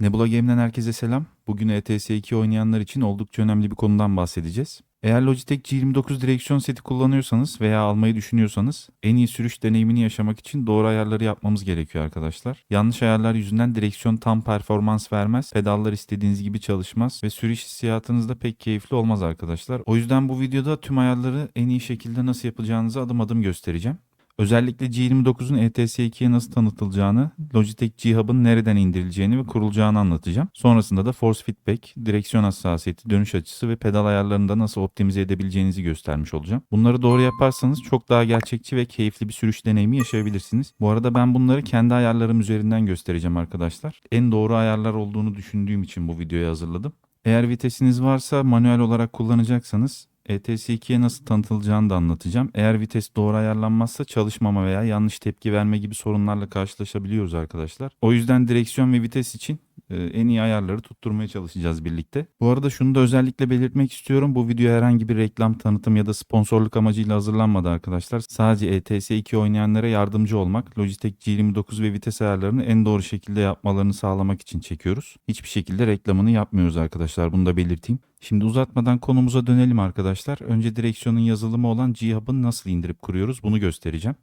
Nebula Game'den herkese selam. Bugün ETS 2 oynayanlar için oldukça önemli bir konudan bahsedeceğiz. Eğer Logitech G29 direksiyon seti kullanıyorsanız veya almayı düşünüyorsanız en iyi sürüş deneyimini yaşamak için doğru ayarları yapmamız gerekiyor arkadaşlar. Yanlış ayarlar yüzünden direksiyon tam performans vermez, pedallar istediğiniz gibi çalışmaz ve sürüş hissiyatınız da pek keyifli olmaz arkadaşlar. O yüzden bu videoda tüm ayarları en iyi şekilde nasıl yapacağınızı adım adım göstereceğim. Özellikle G29'un ETS2'ye nasıl tanıtılacağını, Logitech G-Hub'ın nereden indirileceğini ve kurulacağını anlatacağım. Sonrasında da force feedback, direksiyon hassasiyeti, dönüş açısı ve pedal ayarlarını da nasıl optimize edebileceğinizi göstermiş olacağım. Bunları doğru yaparsanız çok daha gerçekçi ve keyifli bir sürüş deneyimi yaşayabilirsiniz. Bu arada ben bunları kendi ayarlarım üzerinden göstereceğim arkadaşlar. En doğru ayarlar olduğunu düşündüğüm için bu videoyu hazırladım. Eğer vitesiniz varsa manuel olarak kullanacaksanız ETS2'ye nasıl tanıtılacağını da anlatacağım. Eğer vites doğru ayarlanmazsa çalışmama veya yanlış tepki verme gibi sorunlarla karşılaşabiliyoruz arkadaşlar. O yüzden direksiyon ve vites için en iyi ayarları tutturmaya çalışacağız birlikte. Bu arada şunu da özellikle belirtmek istiyorum. Bu video herhangi bir reklam, tanıtım ya da sponsorluk amacıyla hazırlanmadı arkadaşlar. Sadece E ETS2 oynayanlara yardımcı olmak, Logitech G29 ve vites ayarlarını en doğru şekilde yapmalarını sağlamak için çekiyoruz. Hiçbir şekilde reklamını yapmıyoruz arkadaşlar. Bunu da belirteyim. Şimdi uzatmadan konumuza dönelim arkadaşlar. Önce direksiyonun yazılımı olan G-Hub'ın nasıl indirip kuruyoruz bunu göstereceğim.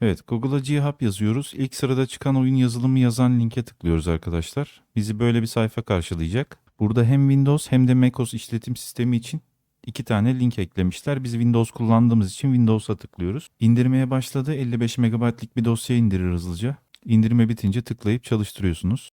Evet Google'a G-Hub yazıyoruz. İlk sırada çıkan oyun yazılımı yazan linke tıklıyoruz arkadaşlar. Bizi böyle bir sayfa karşılayacak. Burada hem Windows hem de macOS işletim sistemi için iki tane link eklemişler. Biz Windows kullandığımız için Windows'a tıklıyoruz. İndirmeye başladı. 55 MB'lik bir dosya indirir hızlıca. İndirme bitince tıklayıp çalıştırıyorsunuz.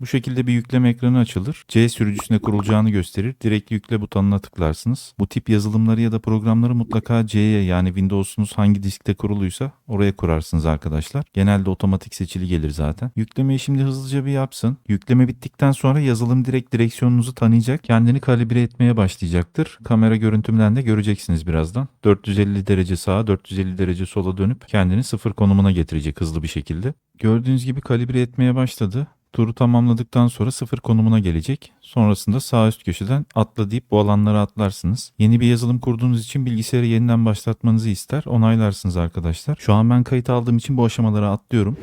Bu şekilde bir yükleme ekranı açılır. C sürücüsüne kurulacağını gösterir. Direkt yükle butonuna tıklarsınız. Bu tip yazılımları ya da programları mutlaka C'ye yani Windows'unuz hangi diskte kuruluysa oraya kurarsınız arkadaşlar. Genelde otomatik seçili gelir zaten. Yüklemeyi şimdi hızlıca bir yapsın. Yükleme bittikten sonra yazılım direkt direksiyonunuzu tanıyacak. Kendini kalibre etmeye başlayacaktır. Kamera görüntümden de göreceksiniz birazdan. 450 derece sağa 450 derece sola dönüp kendini sıfır konumuna getirecek hızlı bir şekilde. Gördüğünüz gibi kalibre etmeye başladı. Turu tamamladıktan sonra sıfır konumuna gelecek. Sonrasında sağ üst köşeden atla deyip bu alanlara atlarsınız. Yeni bir yazılım kurduğunuz için bilgisayarı yeniden başlatmanızı ister. Onaylarsınız arkadaşlar. Şu an ben kayıt aldığım için bu aşamalara atlıyorum.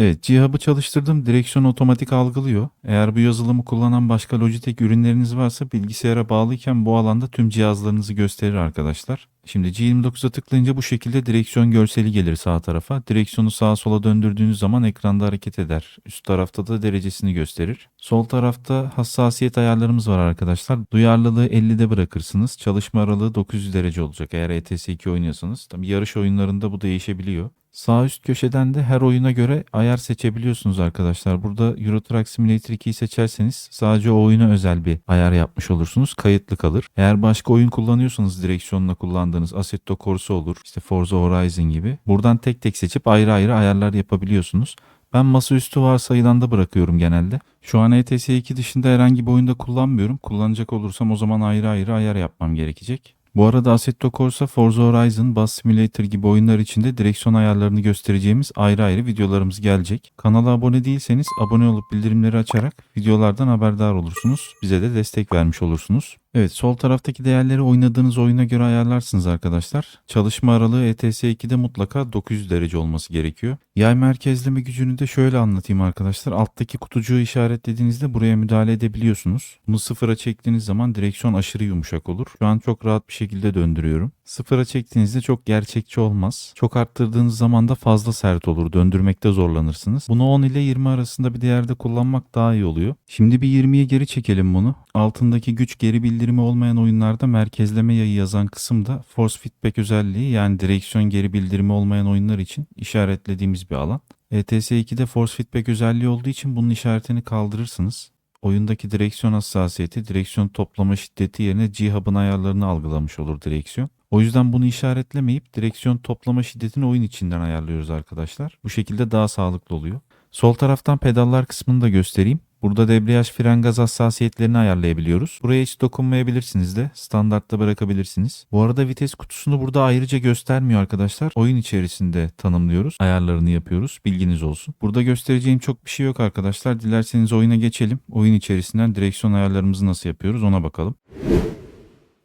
Evet, G-Hub'ı çalıştırdım. Direksiyon otomatik algılıyor. Eğer bu yazılımı kullanan başka Logitech ürünleriniz varsa bilgisayara bağlıyken bu alanda tüm cihazlarınızı gösterir arkadaşlar. Şimdi G29'a tıklayınca bu şekilde direksiyon görseli gelir sağ tarafa. Direksiyonu sağa sola döndürdüğünüz zaman ekranda hareket eder. Üst tarafta da derecesini gösterir. Sol tarafta hassasiyet ayarlarımız var arkadaşlar. Duyarlılığı 50'de bırakırsınız. Çalışma aralığı 900 derece olacak eğer ETS2 oynuyorsanız. Tabii yarış oyunlarında bu değişebiliyor. Sağ üst köşeden de her oyuna göre ayar seçebiliyorsunuz arkadaşlar. Burada Euro Truck Simulator 2'yi seçerseniz sadece o oyuna özel bir ayar yapmış olursunuz. Kayıtlı kalır. Eğer başka oyun kullanıyorsanız direksiyonla kullandığınız Assetto Corsa olur. işte Forza Horizon gibi. Buradan tek tek seçip ayrı ayrı ayarlar yapabiliyorsunuz. Ben masaüstü varsayılanda bırakıyorum genelde. Şu an ETS 2 dışında herhangi bir oyunda kullanmıyorum. Kullanacak olursam o zaman ayrı ayrı ayar yapmam gerekecek. Bu arada Assetto Corsa, Forza Horizon, Bus Simulator gibi oyunlar için de direksiyon ayarlarını göstereceğimiz ayrı ayrı videolarımız gelecek. Kanala abone değilseniz abone olup bildirimleri açarak videolardan haberdar olursunuz. Bize de destek vermiş olursunuz. Evet sol taraftaki değerleri oynadığınız oyuna göre ayarlarsınız arkadaşlar. Çalışma aralığı ETS 2'de mutlaka 900 derece olması gerekiyor. Yay merkezleme gücünü de şöyle anlatayım arkadaşlar. Alttaki kutucuğu işaretlediğinizde buraya müdahale edebiliyorsunuz. Bunu sıfıra çektiğiniz zaman direksiyon aşırı yumuşak olur. Şu an çok rahat bir şekilde döndürüyorum. Sıfıra çektiğinizde çok gerçekçi olmaz. Çok arttırdığınız zaman da fazla sert olur. Döndürmekte zorlanırsınız. Bunu 10 ile 20 arasında bir değerde kullanmak daha iyi oluyor. Şimdi bir 20'ye geri çekelim bunu. Altındaki güç geri bildirimi olmayan oyunlarda merkezleme yayı yazan kısımda force feedback özelliği yani direksiyon geri bildirimi olmayan oyunlar için işaretlediğimiz bir alan. E ETS 2'de force feedback özelliği olduğu için bunun işaretini kaldırırsınız. Oyundaki direksiyon hassasiyeti, direksiyon toplama şiddeti yerine G-Hub'ın ayarlarını algılamış olur direksiyon. O yüzden bunu işaretlemeyip direksiyon toplama şiddetini oyun içinden ayarlıyoruz arkadaşlar. Bu şekilde daha sağlıklı oluyor. Sol taraftan pedallar kısmını da göstereyim. Burada debriyaj fren gaz hassasiyetlerini ayarlayabiliyoruz. Buraya hiç dokunmayabilirsiniz de standartta bırakabilirsiniz. Bu arada vites kutusunu burada ayrıca göstermiyor arkadaşlar. Oyun içerisinde tanımlıyoruz. Ayarlarını yapıyoruz. Bilginiz olsun. Burada göstereceğim çok bir şey yok arkadaşlar. Dilerseniz oyuna geçelim. Oyun içerisinden direksiyon ayarlarımızı nasıl yapıyoruz ona bakalım.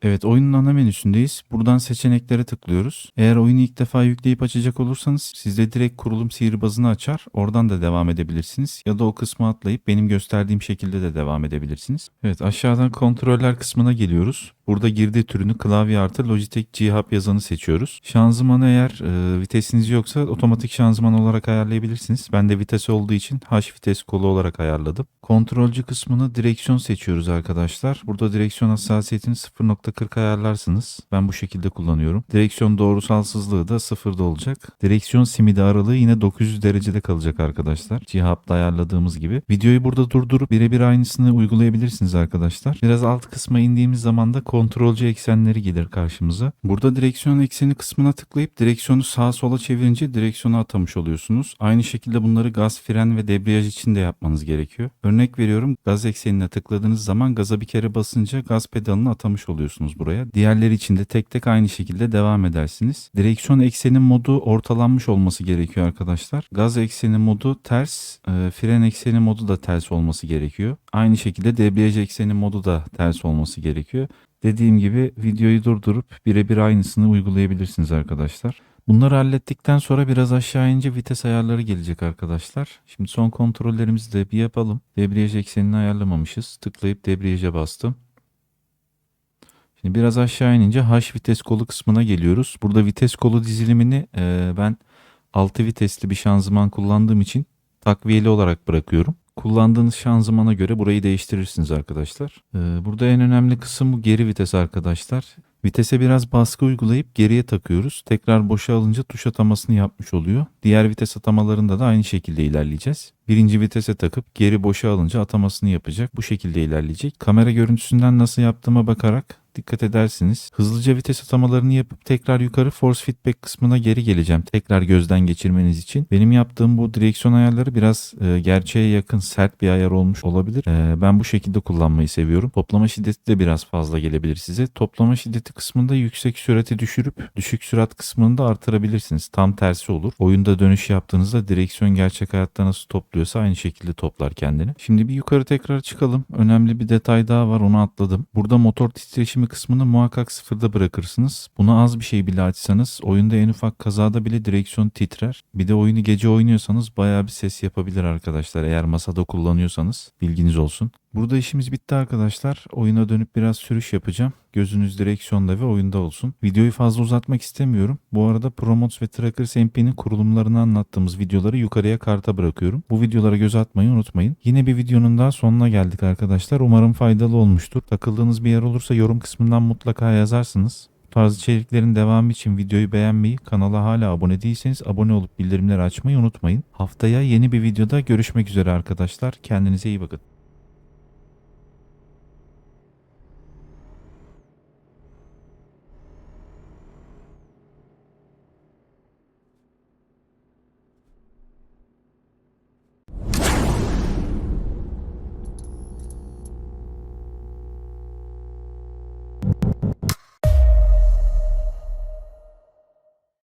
Evet oyunun ana menüsündeyiz. Buradan seçeneklere tıklıyoruz. Eğer oyunu ilk defa yükleyip açacak olursanız sizde direkt kurulum sihirbazını açar. Oradan da devam edebilirsiniz. Ya da o kısmı atlayıp benim gösterdiğim şekilde de devam edebilirsiniz. Evet aşağıdan kontroller kısmına geliyoruz. Burada girdi türünü klavye artı Logitech G-Hub yazanı seçiyoruz. Şanzımanı eğer e, vitesiniz yoksa otomatik şanzıman olarak ayarlayabilirsiniz. Ben de vitesi olduğu için H vites kolu olarak ayarladım. Kontrolcü kısmını direksiyon seçiyoruz arkadaşlar. Burada direksiyon hassasiyetini 0.40 ayarlarsınız. Ben bu şekilde kullanıyorum. Direksiyon doğrusalsızlığı da sıfırda olacak. Direksiyon simidi aralığı yine 900 derecede kalacak arkadaşlar. G-Hub'da ayarladığımız gibi. Videoyu burada durdurup birebir aynısını uygulayabilirsiniz arkadaşlar. Biraz alt kısma indiğimiz zaman da kontrolcü eksenleri gelir karşımıza. Burada direksiyon ekseni kısmına tıklayıp direksiyonu sağa sola çevirince direksiyonu atamış oluyorsunuz. Aynı şekilde bunları gaz, fren ve debriyaj için de yapmanız gerekiyor. Örnek veriyorum gaz eksenine tıkladığınız zaman gaza bir kere basınca gaz pedalını atamış oluyorsunuz buraya. Diğerleri için de tek tek aynı şekilde devam edersiniz. Direksiyon ekseni modu ortalanmış olması gerekiyor arkadaşlar. Gaz ekseni modu ters, e, fren ekseni modu da ters olması gerekiyor. Aynı şekilde debriyaj ekseni modu da ters olması gerekiyor. Dediğim gibi videoyu durdurup birebir aynısını uygulayabilirsiniz arkadaşlar. Bunları hallettikten sonra biraz aşağı ince vites ayarları gelecek arkadaşlar. Şimdi son kontrollerimizi de bir yapalım. Debriyaj eksenini ayarlamamışız. Tıklayıp debriyaja bastım. Şimdi biraz aşağı inince H vites kolu kısmına geliyoruz. Burada vites kolu dizilimini ben 6 vitesli bir şanzıman kullandığım için takviyeli olarak bırakıyorum. Kullandığınız şanzımana göre burayı değiştirirsiniz arkadaşlar. Ee, burada en önemli kısım bu geri vites arkadaşlar. Vitese biraz baskı uygulayıp geriye takıyoruz. Tekrar boşa alınca tuş atamasını yapmış oluyor. Diğer vites atamalarında da aynı şekilde ilerleyeceğiz. Birinci vitese takıp geri boşa alınca atamasını yapacak. Bu şekilde ilerleyecek. Kamera görüntüsünden nasıl yaptığıma bakarak dikkat edersiniz. Hızlıca vites atamalarını yapıp tekrar yukarı force feedback kısmına geri geleceğim. Tekrar gözden geçirmeniz için. Benim yaptığım bu direksiyon ayarları biraz e, gerçeğe yakın sert bir ayar olmuş olabilir. E, ben bu şekilde kullanmayı seviyorum. Toplama şiddeti de biraz fazla gelebilir size. Toplama şiddeti kısmında yüksek sürati düşürüp düşük sürat kısmını da artırabilirsiniz. Tam tersi olur. Oyunda dönüş yaptığınızda direksiyon gerçek hayatta nasıl topluyorsa aynı şekilde toplar kendini. Şimdi bir yukarı tekrar çıkalım. Önemli bir detay daha var onu atladım. Burada motor titreşimi kısmını muhakkak sıfırda bırakırsınız. Buna az bir şey bile açsanız oyunda en ufak kazada bile direksiyon titrer. Bir de oyunu gece oynuyorsanız bayağı bir ses yapabilir arkadaşlar. Eğer masada kullanıyorsanız bilginiz olsun. Burada işimiz bitti arkadaşlar. Oyuna dönüp biraz sürüş yapacağım. Gözünüz direksiyonda ve oyunda olsun. Videoyu fazla uzatmak istemiyorum. Bu arada Promotes ve Trackers MP'nin kurulumlarını anlattığımız videoları yukarıya karta bırakıyorum. Bu videolara göz atmayı unutmayın. Yine bir videonun daha sonuna geldik arkadaşlar. Umarım faydalı olmuştur. Takıldığınız bir yer olursa yorum kısmından mutlaka yazarsınız. Bu tarz içeriklerin devamı için videoyu beğenmeyi, kanala hala abone değilseniz abone olup bildirimleri açmayı unutmayın. Haftaya yeni bir videoda görüşmek üzere arkadaşlar. Kendinize iyi bakın.